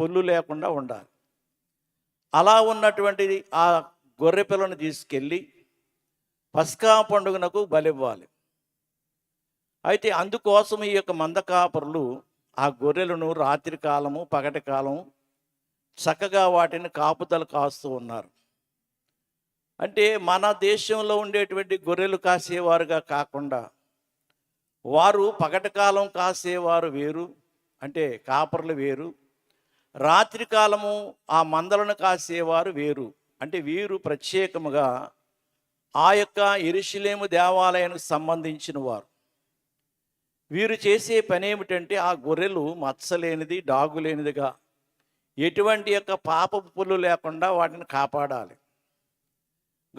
పొల్లు లేకుండా ఉండాలి. అలా ఉన్నటువంటి ఆ గొర్రె పిల్లను తీసుకెళ్ళి పస్కా పండుగనకు బలివ్వాలి. అయితే అందుకోసం ఈ యొక్క మందకాపరులు ఆ గొర్రెలను రాత్రి కాలము పగటి కాలం చక్కగా వాటిని కాపుదలు కాస్తూ ఉన్నారు. అంటే మన దేశంలో ఉండేటువంటి గొర్రెలు కాసేవారుగా కాకుండా వారు పగటి కాలం కాసేవారు వేరు అంటే కాపర్లు వేరు రాత్రి కాలము ఆ మందలను కాసేవారు వేరు. అంటే వీరు ప్రత్యేకముగా ఆ యొక్క ఎరుషులేము దేవాలయానికి సంబంధించిన వారు. వీరు చేసే పని ఏమిటంటే ఆ గొర్రెలు మచ్చలేనిది డాగు లేనిదిగా ఎటువంటి యొక్క పాప పుల్లు లేకుండా వాటిని కాపాడాలి.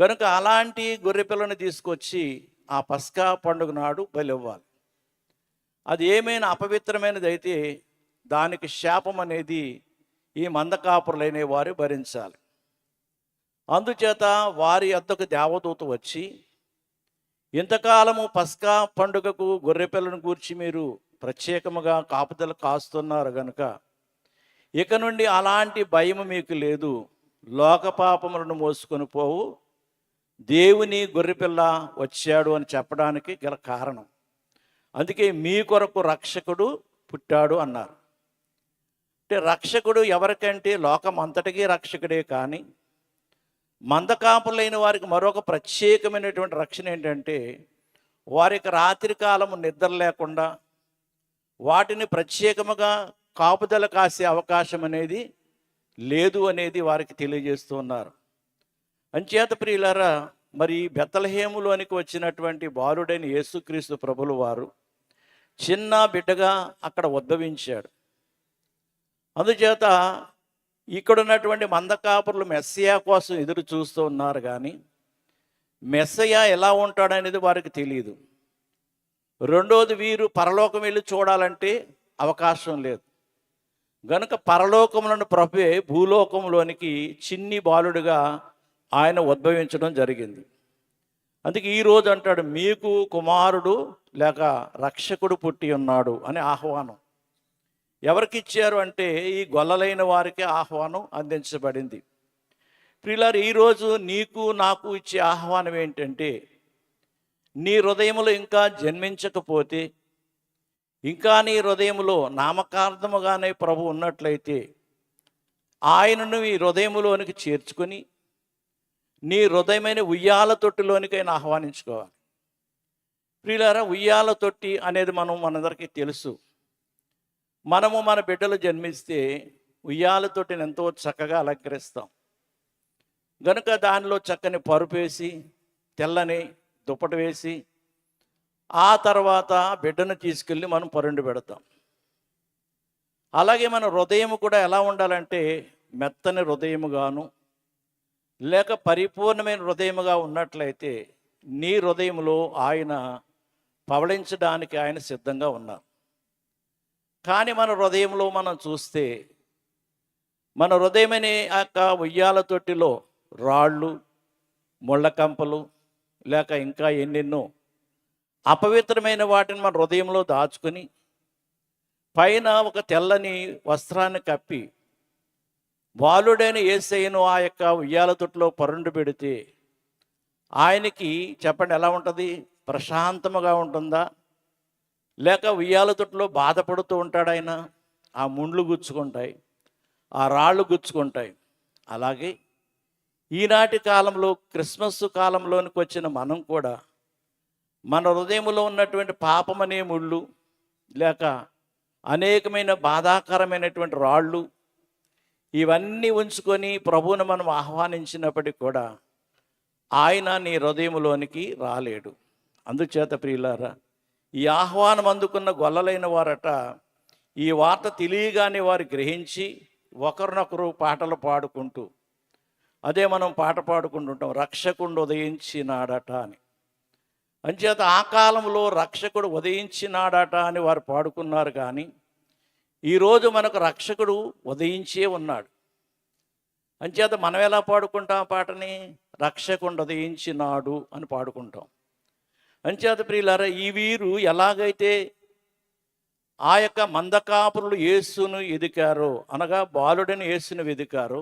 గనుక అలాంటి గొర్రె పిల్లని తీసుకొచ్చి ఆ పస్కా పండుగ నాడు బలివ్వాలి. అది ఏమైనా అపవిత్రమైనది అయితే దానికి శాపం అనేది ఈ మందకాపురులైన వారు భరించాలి. అందుచేత వారి అద్దకు దేవదూత వచ్చి ఇంతకాలము పస్కా పండుగకు గొర్రెపిల్లను గూర్చి మీరు ప్రత్యేకముగా కాపుదల కాస్తున్నారు గనుక ఇక నుండి అలాంటి భయం మీకు లేదు. లోక పాపములను మోసుకొని పోవు. దేవుని గొర్రెపిల్ల వచ్చాడు అని చెప్పడానికి గల కారణం. అందుకే మీ కొరకు రక్షకుడు పుట్టాడు అన్నారు. అంటే రక్షకుడు ఎవరికంటే లోకం అంతటికీ రక్షకుడే కానీ మందకాపులైన వారికి మరొక ప్రత్యేకమైనటువంటి రక్షణ ఏంటంటే వారికి రాత్రి కాలము నిద్ర లేకుండా వాటిని ప్రత్యేకముగా కాపుదల కాసే అవకాశం అనేది లేదు అనేది వారికి తెలియజేస్తూ ఉన్నారు. అంచేత ప్రియులారా మరి బెత్తలహేములోనికి వచ్చినటువంటి బాలుడైన యేసుక్రీస్తు ప్రభులు వారు చిన్న బిడ్డగా అక్కడ ఉద్భవించాడు అందుచేత ఇక్కడ ఉన్నటువంటి మందకాపురులు మెస్సయా కోసం ఎదురు చూస్తూ ఉన్నారు కానీ మెస్సయా ఎలా ఉంటాడనేది వారికి తెలియదు రెండోది వీరు పరలోకం వెళ్ళి చూడాలంటే అవకాశం లేదు. గనుక పరలోకములను ప్రభువే భూలోకంలోనికి చిన్ని బాలుడిగా ఆయన ఉద్భవించడం జరిగింది. అందుకే ఈరోజు అంటాడు మీకు కుమారుడు లేక రక్షకుడు పుట్టి ఉన్నాడు అని ఆహ్వానం. ఎవరికి ఇచ్చారు అంటే ఈ గొల్లలైన వారికి ఆహ్వానం అందించబడింది. ప్రియులారు ఈరోజు నీకు నాకు ఇచ్చే ఆహ్వానం ఏంటంటే నీ హృదయములో ఇంకా జన్మించకపోతే ఇంకా నీ హృదయములో నామకార్థముగానే ప్రభు ఉన్నట్లయితే ఆయనను ఈ హృదయములోనికి చేర్చుకొని నీ హృదయమైన ఉయ్యాల తొట్టిలోనికైనా ఆహ్వానించుకోవాలి. ప్రియులారా ఉయ్యాల తొట్టి అనేది మనం మనందరికీ తెలుసు. మనము మన బిడ్డలు జన్మిస్తే ఉయ్యాలతోటి ఎంతో చక్కగా అలంకరిస్తాం. గనుక దానిలో చక్కని పరుపు వేసి తెల్లని దుప్పటి వేసి ఆ తర్వాత బిడ్డను తీసుకెళ్ళి మనం పరుండి పెడతాం. అలాగే మన హృదయం కూడా ఎలా ఉండాలంటే మెత్తని హృదయముగాను లేక పరిపూర్ణమైన హృదయముగా ఉన్నట్లయితే నీ హృదయంలో ఆయన పవళించడానికి ఆయన సిద్ధంగా ఉన్నారు. కానీ మన హృదయంలో మనం చూస్తే మన హృదయమనే ఆ యొక్క ఉయ్యాల తొట్టిలో రాళ్ళు ముళ్ళకంపలు లేక ఇంకా ఎన్నెన్నో అపవిత్రమైన వాటిని మన హృదయంలో దాచుకొని పైన ఒక తెల్లని వస్త్రాన్ని కప్పి బాలుడైన ఏసైను ఆ యొక్క ఉయ్యాల తొట్టిలో పరుండు పెడితే ఆయనకి చెప్పండి ఎలా ఉంటుంది? ప్రశాంతముగా ఉంటుందా? లేక ఉయ్యాల తొట్టులో బాధపడుతూ ఉంటాడు ఆయన. ఆ ముండ్లు గుచ్చుకుంటాయి ఆ రాళ్ళు గుచ్చుకుంటాయి. అలాగే ఈనాటి కాలంలో క్రిస్మస్ కాలంలోనికి వచ్చిన మనం కూడా మన హృదయంలో ఉన్నటువంటి పాపమనే ముళ్ళు లేక అనేకమైన బాధాకరమైనటువంటి రాళ్ళు ఇవన్నీ ఉంచుకొని ప్రభువును మనం ఆహ్వానించినప్పటికీ కూడా ఆయన నీ హృదయంలోనికి రాలేడు. అందుచేత ప్రియులారా ఈ ఆహ్వానం అందుకున్న గొల్లలైన వారట ఈ వార్త తెలియగానే వారు గ్రహించి ఒకరినొకరు పాటలు పాడుకుంటూ అదే మనం పాట పాడుకుంటుంటాం రక్షకుడు ఉదయించినాడట అని. అంచేత ఆ కాలంలో రక్షకుడు ఉదయించినాడట అని వారు పాడుకున్నారు కానీ ఈరోజు మనకు రక్షకుడు ఉదయించే ఉన్నాడు. అంచేత మనం ఎలా పాడుకుంటాం ఆ పాటని? రక్షకుండ ఉదయించినాడు అని పాడుకుంటాం. అంచేత ప్రియులారా ఈ వీరు ఎలాగైతే ఆ యొక్క మందకాపురులు యేసును ఎదికారో అనగా బాలుడని యేసును వెదికారో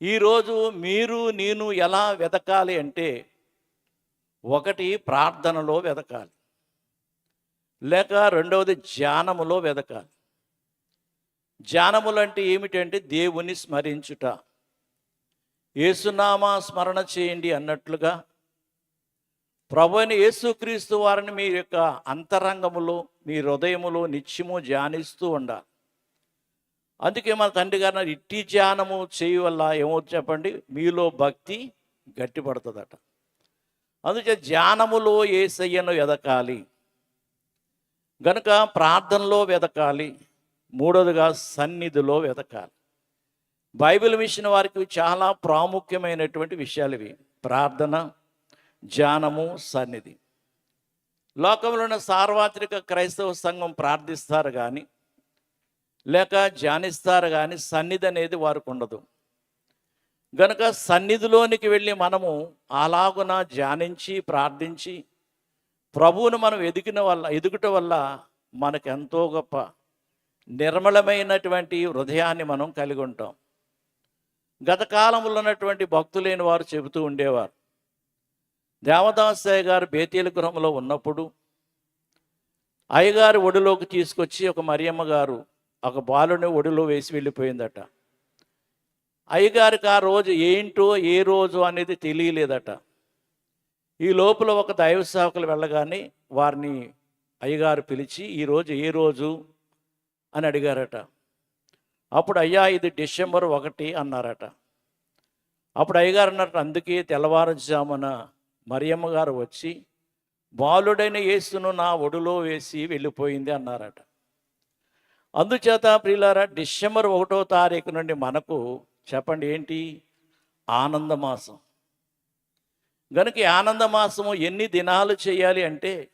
ఈరోజు మీరు నేను ఎలా వెతకాలి అంటే ఒకటి ప్రార్థనలో వెతకాలి లేక రెండవది ధ్యానములో వెతకాలి ధ్యానములు అంటే ఏమిటంటే దేవుని స్మరించుట. యేసునామా స్మరణ చేయండి అన్నట్లుగా ప్రభుని యేసుక్రీస్తు వారిని మీ యొక్క అంతరంగములో మీ హృదయములో నిత్యము ధ్యానిస్తూ ఉండాలి. అందుకే మన తండ్రి గారిన ఇట్టి ధ్యానము చేయ వల్ల ఏమవుతుంది చెప్పండి? మీలో భక్తి గట్టిపడుతుందట. అందుకే ధ్యానములో ఏసయ్యను ఎదకాలి గనుక ప్రార్థనలో వెదకాలి. మూడోదిగా సన్నిధిలో వెదకాలి. బైబిల్ మిషన్ వారికి చాలా ప్రాముఖ్యమైనటువంటి విషయాలు ఇవి. ప్రార్థన ధ్యానము సన్నిధి. లోకంలో ఉన్న సార్వత్రిక క్రైస్తవ సంఘం ప్రార్థిస్తారు కానీ లేక ధ్యానిస్తారు కానీ సన్నిధి అనేది వారికి ఉండదు. గనుక సన్నిధిలోనికి వెళ్ళి మనము అలాగున ధ్యానించి ప్రార్థించి ప్రభువును మనం ఎదిగిన వల్ల ఎదుగుట వల్ల మనకు ఎంతో గొప్ప నిర్మలమైనటువంటి హృదయాన్ని మనం కలిగి ఉంటాం. గత కాలంలో ఉన్నటువంటి భక్తులైన వారు చెబుతూ ఉండేవారు దేవదాసయ్య గారు బేతీల గృహంలో ఉన్నప్పుడు అయ్యగారు ఒడిలోకి తీసుకొచ్చి ఒక మరియమ్మ గారు ఒక బాలుని ఒడిలో వేసి వెళ్ళిపోయిందట. అయ్యగారికి ఆ రోజు ఏంటో ఏ రోజు అనేది తెలియలేదట. ఈ లోపల ఒక దైవ సేవకులు వెళ్ళగానే వారిని అయ్యగారు పిలిచి ఈరోజు ఏ రోజు? అని అడిగారట. అప్పుడు అయ్యా ఇది డిసెంబర్ ఒకటి అన్నారట. అప్పుడు అయ్యగారు అన్నట్టు అందుకే తెల్లవారుజామున మరియమ్మ గారు వచ్చి బాలుడైన యేసును నా ఒడిలో వేసి వెళ్ళిపోయింది అన్నారట. అందుచేత ప్రియులారా డిసెంబర్ ఒకటో తారీఖు నుండి మనకు చెప్పండి ఏంటి? ఆనందమాసం. గనుక ఆనందమాసము ఎన్ని దినాలు చేయాలి అంటే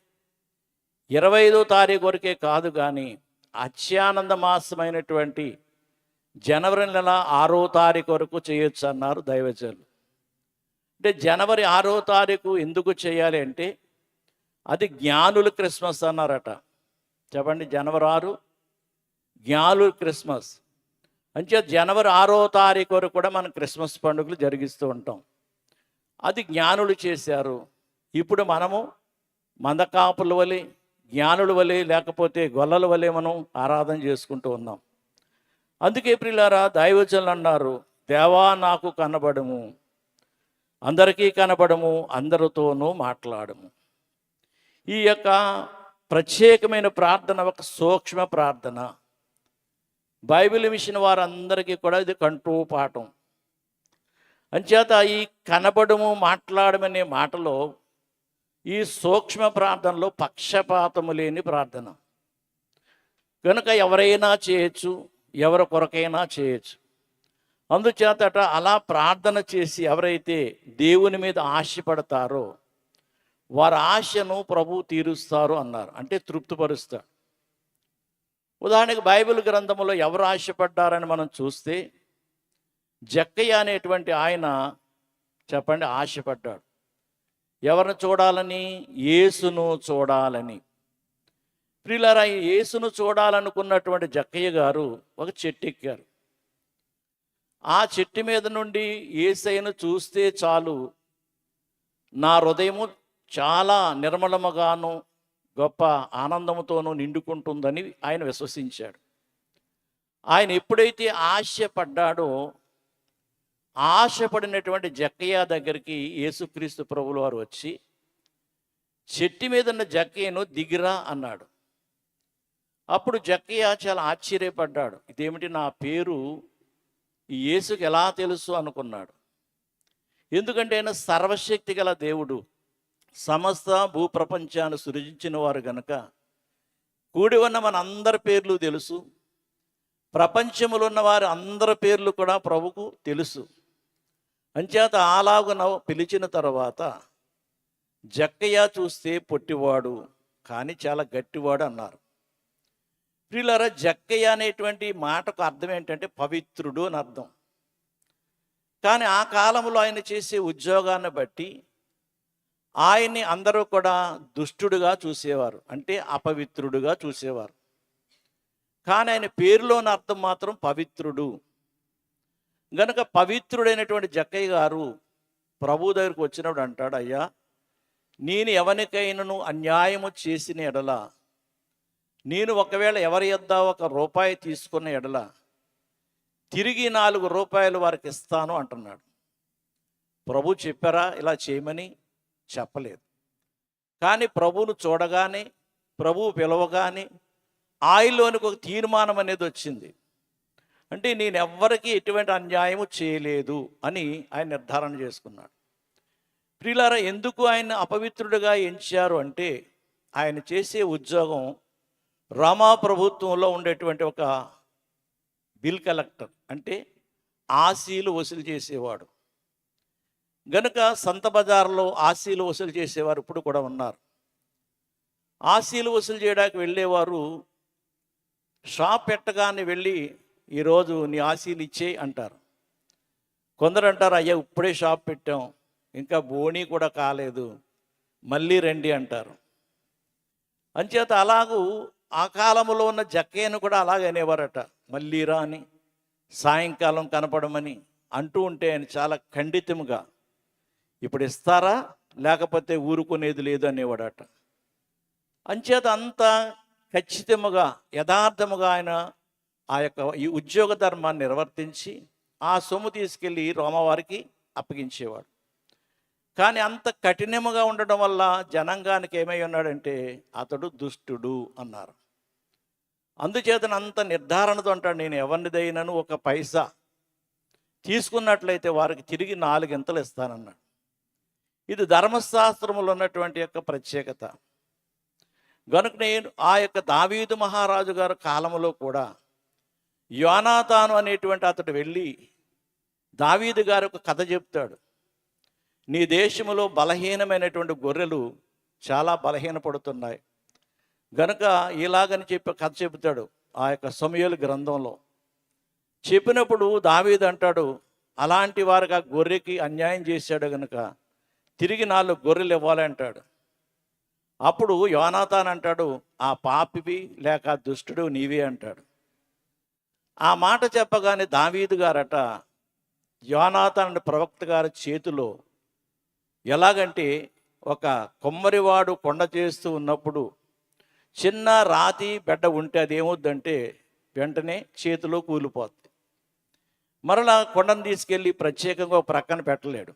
ఇరవై ఐదో తారీఖు వరకే కాదు కానీ అత్యానంద మాసమైనటువంటి జనవరి నెల ఆరో తారీఖు వరకు చేయొచ్చు అన్నారు దైవజనులు. అంటే జనవరి ఆరో తారీఖు ఎందుకు చేయాలి అంటే అది జ్ఞానుల క్రిస్మస్ అన్నారట. చెప్పండి జనవరి ఆరు? జ్ఞానుల క్రిస్మస్. అంటే జనవరి ఆరో తారీఖు వరకు కూడా మనం క్రిస్మస్ పండుగలు జరిగిస్తూ ఉంటాం. అది జ్ఞానులు చేశారు. ఇప్పుడు మనము మందకాపుల వలె జ్ఞానుల వలె లేకపోతే గొల్లల వలె మనం ఆరాధన చేసుకుంటూ ఉన్నాం. అందుకే ప్రిలారా దైవజనులు అన్నారు దేవా నాకు కనబడము. అందరికీ కనబడము అందరితోనూ మాట్లాడము. ఈ యొక్క ప్రత్యేకమైన ప్రార్థన ఒక సూక్ష్మ ప్రార్థన. బైబిల్ మిషన్ వారందరికీ కూడా ఇది కంటూ పాఠం. అంచేత ఈ కనబడము మాట్లాడమనే మాటలో ఈ సూక్ష్మ ప్రార్థనలో పక్షపాతము లేని ప్రార్థన. కనుక ఎవరైనా చేయొచ్చు ఎవరి కొరకైనా చేయొచ్చు. అందుచేతట అలా ప్రార్థన చేసి ఎవరైతే దేవుని మీద ఆశపడతారో వారి ఆశను ప్రభు తీరుస్తారు అన్నారు. అంటే తృప్తిపరుస్తారు ఉదాహరణకు బైబిల్ గ్రంథంలో ఎవరు ఆశపడ్డారని మనం చూస్తే జక్కయ్య అనేటువంటి ఆయన చెప్పండి ఆశపడ్డాడు. ఎవరిని చూడాలని? యేసును చూడాలని. ప్రియులారా యేసును చూడాలనుకున్నటువంటి జక్కయ్య గారు ఒక చెట్టు ఎక్కారు. ఆ చెట్టు మీద నుండి ఏసైను చూస్తే చాలు. నా హృదయము చాలా నిర్మలముగాను గొప్ప ఆనందముతోనూ నిండుకుంటుందని ఆయన విశ్వసించాడు. ఆయన ఎప్పుడైతే ఆశపడ్డాడో ఆశపడినటువంటి జక్కయ్య దగ్గరికి యేసుక్రీస్తు ప్రభులు వారు వచ్చి చెట్టు మీద ఉన్న జక్కయ్యను దిగిరా అన్నాడు. అప్పుడు జక్కయ్య చాలా ఆశ్చర్యపడ్డాడు. ఇదేమిటి నా పేరు? ఈ యేసుకి ఎలా తెలుసు అనుకున్నాడు. ఎందుకంటే ఆయన సర్వశక్తి గల దేవుడు. సమస్త భూప్రపంచాన్ని సృజించిన వారు గనక కూడి ఉన్న మన అందరి పేర్లు తెలుసు. ప్రపంచంలో ఉన్న వారి అందరి పేర్లు కూడా ప్రభుకు తెలుసు. అంచేత అలాగున పిలిచిన తర్వాత జక్కయ్య చూస్తే పొట్టివాడు కానీ చాలా గట్టివాడు అన్నారు. ప్రియులారా జక్కయ్య అనేటువంటి మాటకు అర్థం ఏంటంటే పవిత్రుడు అని అర్థం. కానీ ఆ కాలంలో ఆయన చేసే ఉద్యోగాన్ని బట్టి ఆయన్ని అందరూ కూడా దుష్టుడుగా చూసేవారు. అంటే అపవిత్రుడుగా చూసేవారు. కానీ ఆయన పేరులోని అర్థం మాత్రం పవిత్రుడు. గనుక పవిత్రుడైనటువంటి జక్కయ్య గారు ప్రభు దగ్గరికి వచ్చినప్పుడు అంటాడు అయ్యా నేను ఎవరికైనాను అన్యాయము చేసిన ఎడల నేను ఒకవేళ ఎవరి యొద్ద ఒక రూపాయి తీసుకున్న ఎడల తిరిగి నాలుగు రూపాయలు వారికి ఇస్తాను అంటున్నాడు. ప్రభు చెప్పారా? ఇలా చేయమని చెప్పలేదు. కానీ ప్రభువును చూడగానే ప్రభువు పిలవగానే ఆయిల్లోనికి ఒక తీర్మానం అనేది వచ్చింది. అంటే నేను ఎవ్వరికీ ఎటువంటి అన్యాయము చేయలేదు అని ఆయన నిర్ధారణ చేసుకున్నాడు. ప్రియులారా ఎందుకు ఆయన అపవిత్రుడిగా ఎంచారు అంటే ఆయన చేసే ఉద్యోగం రామా ప్రభుత్వంలో ఉండేటువంటి ఒక బిల్ కలెక్టర్ అంటే ఆశీలు వసూలు చేసేవాడు. గనుక సంత బజార్లో ఆశీలు వసూలు చేసేవారు ఇప్పుడు కూడా ఉన్నారు. ఆశీలు వసూలు చేయడానికి వెళ్ళేవారు షాప్ పెట్టగానే వెళ్ళి ఈరోజు నీ ఆశీలు ఇచ్చే అంటారు. కొందరు అంటారు అయ్యా ఇప్పుడే షాప్ పెట్టాం ఇంకా బోణీ కూడా కాలేదు మళ్ళీ రండి అంటారు. అంచేత అలాగూ ఆ కాలంలో ఉన్న జక్కయ్యను కూడా అలాగే అనేవారట. మళ్ళీ రా అని సాయంకాలం కనపడమని అంటూ ఉంటే ఆయన చాలా ఖండితముగా ఇప్పుడు ఇస్తారా? లేకపోతే ఊరుకునేది లేదు అనేవాడట. అంచేత అంత ఖచ్చితముగా యథార్థముగా ఆయన ఆ యొక్క ఈ ఉద్యోగ ధర్మాన్ని నిర్వర్తించి ఆ సొమ్ము తీసుకెళ్ళి రోమవారికి అప్పగించేవాడు. కానీ అంత కఠినముగా ఉండడం వల్ల జనాంగానికి ఏమై ఉన్నాడంటే అతడు దుష్టుడు అన్నారు. అందుచేతన అంత నిర్ధారణతో అంటాడు నేను ఎవరినిదైనను ఒక పైసా తీసుకున్నట్లయితే వారికి తిరిగి నాలుగింతలు ఇస్తానన్నాడు. ఇది ధర్మశాస్త్రములో ఉన్నటువంటి యొక్క ప్రత్యేకత. గనుక నేను ఆ యొక్క దావీదు మహారాజు గారి కాలంలో కూడా యోనాతాను అనేటువంటి అతడు వెళ్ళి దావీదు గారు ఒక కథ చెప్తాడు. నీ దేశంలో బలహీనమైనటువంటి గొర్రెలు చాలా బలహీనపడుతున్నాయి. గనుక ఇలాగని చెప్పి కథ చెబుతాడు ఆ యొక్క సమయలు గ్రంథంలో. చెప్పినప్పుడు దావీదు అంటాడు అలాంటి వారికి ఆ గొర్రెకి అన్యాయం చేశాడు గనక తిరిగి నాలుగు గొర్రెలు ఇవ్వాలి అంటాడు. అప్పుడు యోనాథాన్ అంటాడు ఆ పాపివి లేక ఆ దుష్టుడు నీవే అంటాడు. ఆ మాట చెప్పగానే దావీదు గారట యోనాథాన్ అనే ప్రవక్త గారి చేతిలో ఎలాగంటే ఒక కొమ్మరివాడు కొండ చేస్తూ ఉన్నప్పుడు చిన్న రాతి బిడ్డ ఉంటే అది ఏమవుద్దంటే వెంటనే చేతిలో కూలిపోద్ది. మరలా కొండను తీసుకెళ్ళి ప్రత్యేకంగా ప్రక్కన పెట్టలేడు.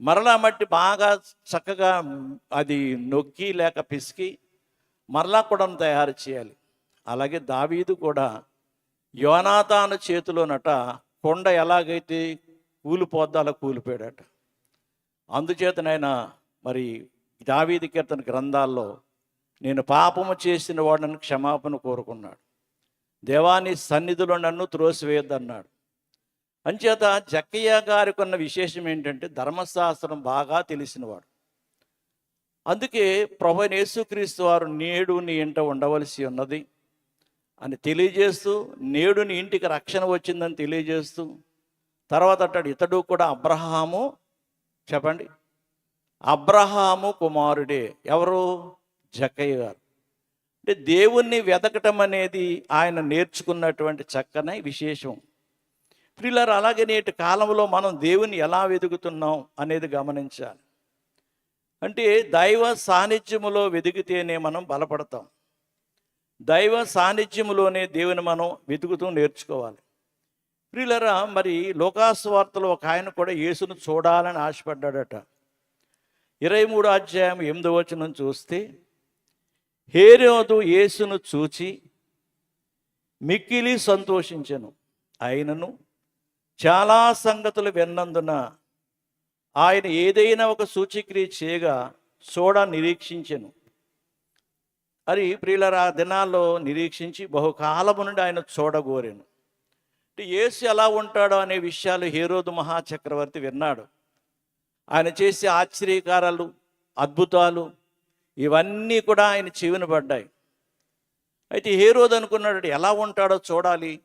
మరలా మట్టి బాగా చక్కగా అది నొక్కి లేక పిసికి మరలా కొండను తయారు చేయాలి. అలాగే దావీదు కూడా యోనాతాను చేతిలోనట కొండ ఎలాగైతే కూలిపోద్దో అలా కూలిపోయాడట. అందుచేతనైనా మరి దావీది కీర్తన గ్రంథాల్లో నేను పాపము చేసిన వాడని క్షమాపణ కోరుకున్నాడు. దేవాని సన్నిధిలో నన్ను త్రోసివేయద్దన్నాడు. అంచేత జక్కయ్య గారికి ఉన్న విశేషం ఏంటంటే ధర్మశాస్త్రం బాగా తెలిసినవాడు. అందుకే ప్రభు యేసుక్రీస్తు వారు నేడు నీ ఇంట ఉండవలసి ఉన్నది అని తెలియజేస్తూ నేడు నీ ఇంటికి రక్షణ వచ్చిందని తెలియజేస్తూ తర్వాత అంటాడు ఇతడు కూడా అబ్రహాము చెప్పండి అబ్రహాము కుమారుడే. ఎవరు? జక్కయ్య గారు. అంటే దేవుణ్ణి వెతకటం అనేది ఆయన నేర్చుకున్నటువంటి చక్కని విశేషం. ప్రియులారు అలాగే నేటి కాలంలో మనం దేవుని ఎలా వెతుకుతున్నాం అనేది గమనించాలి. అంటే దైవ సాన్నిధ్యములో వెతికితేనే మనం బలపడతాం. దైవ సాన్నిధ్యములోనే దేవుని మనం వెతుకుతూ నేర్చుకోవాలి. ప్రియులరా మరి లోకాస్వార్తలో ఒక ఆయన కూడా యేసును చూడాలని ఆశపడ్డాడట. ఇరవై మూడు అధ్యాయం ఎనిమిదో వచనం చూస్తే హేరోదు యేసును చూచి మిక్కిలి సంతోషించెను. ఆయనను చాలా సంగతులు విన్నందున ఆయన ఏదైనా ఒక సూచిక్రియ చేయగా చూడ నిరీక్షించెను. అది ప్రియులరా దినాల్లో నిరీక్షించి బహుకాలము నుండి ఆయన చూడగోరాను. అంటే యేసు ఎలా ఉంటాడో అనే విషయాలు హేరోదు మహాచక్రవర్తి విన్నాడు. ఆయన చేసే ఆశ్చర్యకారాలు అద్భుతాలు ఇవన్నీ కూడా ఆయన చెవిన పడ్డాయి. అయితే హేరోదు అనుకున్నాడు ఎలా ఉంటాడో చూడాలి.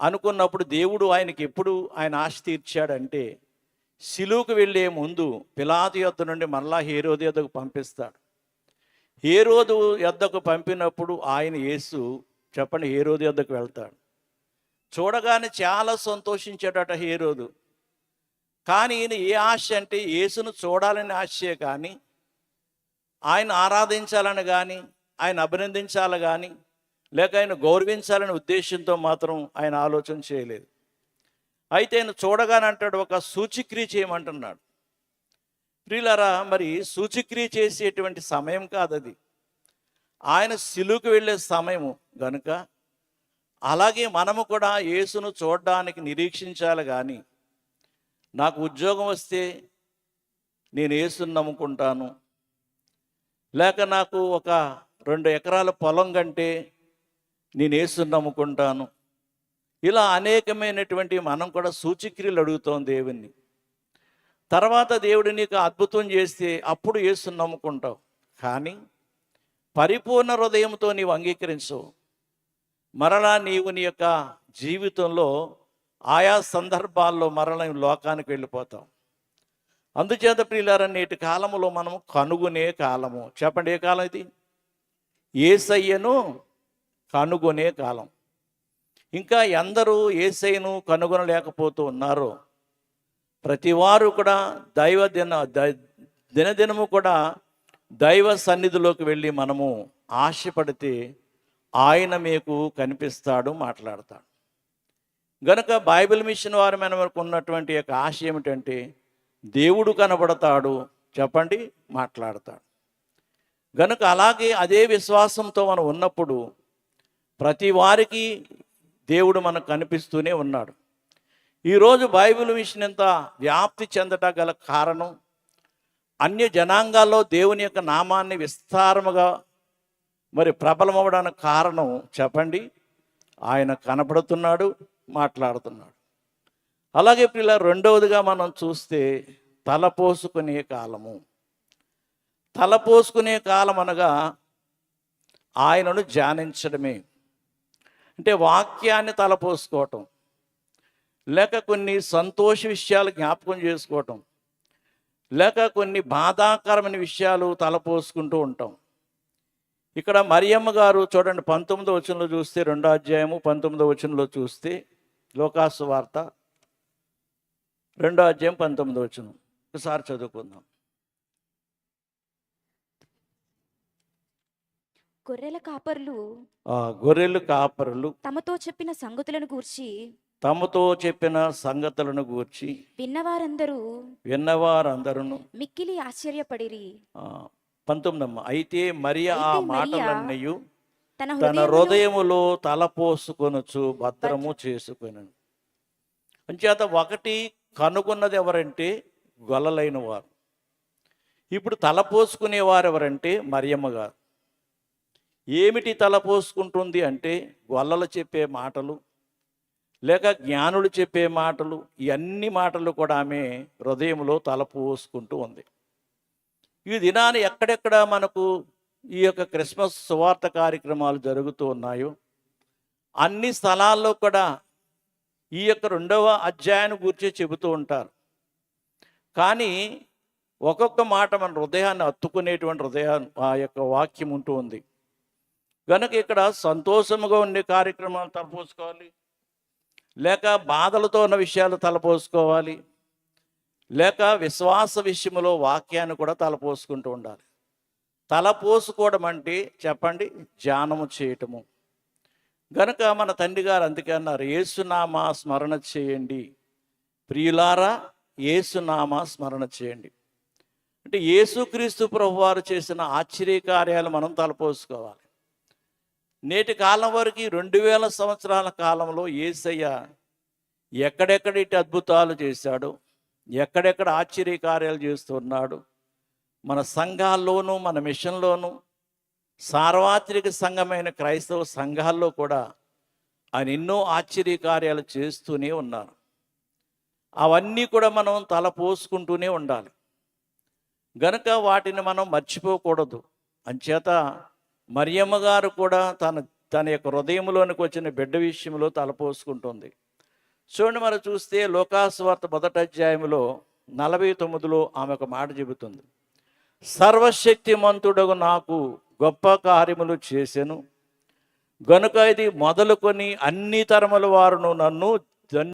అనుకున్నప్పుడు దేవుడు ఆయనకి ఎప్పుడు ఆయన ఆశ తీర్చాడంటే సిలువుకు వెళ్ళే ముందు పిలాతు యొద్ద నుండి మళ్ళా హేరోదు యొద్దకు పంపిస్తాడు. హేరోదు యొద్దకు పంపినప్పుడు ఆయన యేసు చెప్పండి హేరోదు యొద్దకు వెళ్తాడు. చూడగానే చాలా సంతోషించాడట హేరోదు. కానీ ఈయన ఏ ఆశ అంటే యేసును చూడాలని ఆశయే కానీ ఆయన ఆరాధించాలని కానీ ఆయన అభినందించాలి కానీ లేక ఆయన గౌరవించాలనే ఉద్దేశంతో మాత్రం ఆయన ఆలోచన చేయలేదు. అయితే ఆయన చూడగానే అంటాడు ఒక సూచిక్రియ చేయమంటున్నాడు. ప్రియులరా మరి సూచిక్రియ చేసేటువంటి సమయం కాదు అది ఆయన సిలువుకు వెళ్ళే సమయము గనుక అలాగే మనము కూడా యేసును చూడడానికి నిరీక్షించాలి కానీ నాకు ఉద్యోగం వస్తే నేను యేసును నమ్ముకుంటాను లేక నాకు ఒక రెండు ఎకరాల పొలం కంటే నేను యేసుని నమ్ముకుంటాను. ఇలా అనేకమైనటువంటి మనం కూడా సూచిక్రియలు అడుగుతాం దేవుణ్ణి. తర్వాత దేవుడు నీకు అద్భుతం చేస్తే అప్పుడు యేసుని నమ్ముకుంటావు. కానీ పరిపూర్ణ హృదయంతో నీవు అంగీకరించవు మరలా నీవు నీ యొక్క జీవితంలో ఆయా సందర్భాల్లో మరల లోకానికి వెళ్ళిపోతాం అందుచేత ప్రియులారా నేటి కాలంలో మనము కనుగొనే కాలము. చెప్పండి ఏ కాలం ఇది? ఏసయ్యను కనుగొనే కాలం. ఇంకా ఎందరూ ఏసయ్యను కనుగొనలేకపోతూ ఉన్నారో ప్రతివారు కూడా దైవ దిన ద- దినదినము కూడా దైవ సన్నిధిలోకి వెళ్ళి మనము ఆశపడితే ఆయన మీకు కనిపిస్తాడు మాట్లాడతాడు. గనుక బైబిల్ మిషన్ వారి మీద మనకు ఉన్నటువంటి యొక్క ఆశ ఏమిటంటే దేవుడు కనబడతాడు చెప్పండి మాట్లాడతాడు. గనుక అలాగే అదే విశ్వాసంతో మనం ఉన్నప్పుడు ప్రతి వారికి దేవుడు మనకు కనిపిస్తూనే ఉన్నాడు. ఈరోజు బైబిల్ మిషన్ ఎంత వ్యాప్తి చెందట గల కారణం అన్య జనాంగాల్లో దేవుని యొక్క నామాన్ని విస్తారముగా మరి ప్రబలమవడానికి కారణం చెప్పండి. ఆయన కనపడుతున్నాడు మాట్లాడుతున్నాడు. అలాగే పిల్ల రెండవదిగా మనం చూస్తే తలపోసుకునే కాలము. తలపోసుకునే కాలం అనగా ఆయనను ధ్యానించడమే. అంటే వాక్యాన్ని తలపోసుకోవటం లేక కొన్ని సంతోష విషయాలు జ్ఞాపకం చేసుకోవటం లేక కొన్ని బాధాకరమైన విషయాలు తలపోసుకుంటూ ఉంటాం. ఇక్కడ మరియమ్మ గారు చూడండి పంతొమ్మిదో వచనంలో చూస్తే రెండో అధ్యాయము పంతొమ్మిదో వచనంలో చూస్తే లోకాసు వార్త రెండో అధ్యాయం పంతొమ్మిదో వచనం. ఒకసారి చదువుకుందాం. గొర్రెల కాపరులు ఆ గొర్రెలు కాపరులు తమతో చెప్పిన సంగతులను గూర్చి తమతో చెప్పిన సంగతులను గూర్చి విన్నవారందరూ విన్నవారందరూ మిక్కిలి ఆశ్చర్యపడిరి. పంతొమ్మిదమ్మ. అయితే మరి ఆ మాటలన్నయు తన హృదయములో హృదయములో తలపోసుకొనుచు భద్రము చేసుకొనను. అంచేత ఒకటి కనుగొన్నది ఎవరంటే గొల్లలైన వారు. ఇప్పుడు తలపోసుకునేవారు ఎవరంటే మరియమ్మ గారు. ఏమిటి తలపోసుకుంటుంది అంటే గొల్లలు చెప్పే మాటలు లేక జ్ఞానులు చెప్పే మాటలు ఇవన్నీ మాటలు కూడా ఆమె హృదయంలో తలపోసుకుంటూ ఉంది. ఈ దినాన్ని ఎక్కడెక్కడ మనకు ఈ యొక్క క్రిస్మస్ సువార్త కార్యక్రమాలు జరుగుతూ ఉన్నాయో అన్ని స్థలాల్లో కూడా ఈ యొక్క రెండవ అధ్యాయాన్ని గురించి చెబుతూ ఉంటారు. కానీ ఒక్కొక్క మాట మన హృదయాన్ని అత్తుకునేటువంటి హృదయాన్ని ఆ యొక్క వాక్యం ఉంటూ ఉంది. కనుక ఇక్కడ సంతోషముగా ఉండే కార్యక్రమాలు తలపోసుకోవాలి. లేక బాధలతో ఉన్న విషయాలు తలపోసుకోవాలి. లేక విశ్వాస విషయంలో వాక్యాన్ని కూడా తలపోసుకుంటూ ఉండాలి. తలపోసుకోవడం అంటే చెప్పండి ధ్యానము చేయటము. గనుక మన తండ్రి గారు అందుకే అన్నారు ఏసునామా స్మరణ చేయండి. ప్రియులారా ఏసునామా స్మరణ చేయండి. అంటే యేసుక్రీస్తు ప్రభు వారు చేసిన ఆశ్చర్యకార్యాలు మనం తలపోసుకోవాలి. నేటి కాలం వరకు రెండు వేల సంవత్సరాల కాలంలో ఏసయ్య ఎక్కడెక్కడ ఇటు అద్భుతాలు చేశాడు ఎక్కడెక్కడ ఆశ్చర్య కార్యాలు చేస్తున్నాడు మన సంఘాల్లోనూ మన మిషన్లోనూ సార్వత్రిక సంఘమైన క్రైస్తవ సంఘాల్లో కూడా ఆయన ఎన్నో ఆశ్చర్యకార్యాలు చేస్తూనే ఉన్నారు. అవన్నీ కూడా మనం తలపోసుకుంటూనే ఉండాలి. గనుక వాటిని మనం మర్చిపోకూడదు. అంచేత మరియమ్మ గారు కూడా తన తన యొక్క హృదయంలోనికి వచ్చిన బిడ్డ విషయంలో తలపోసుకుంటుంది చూడండి మనం చూస్తే లోకాసువార్త మొదట అధ్యాయంలో నలభై తొమ్మిదిలో ఆమె ఒక మాట చెబుతుంది. సర్వశక్తిమంతుడగు నాకు గొప్ప కార్యములు చేశాను గనుక ఇది మొదలుకొని అన్ని తరముల వారును నన్ను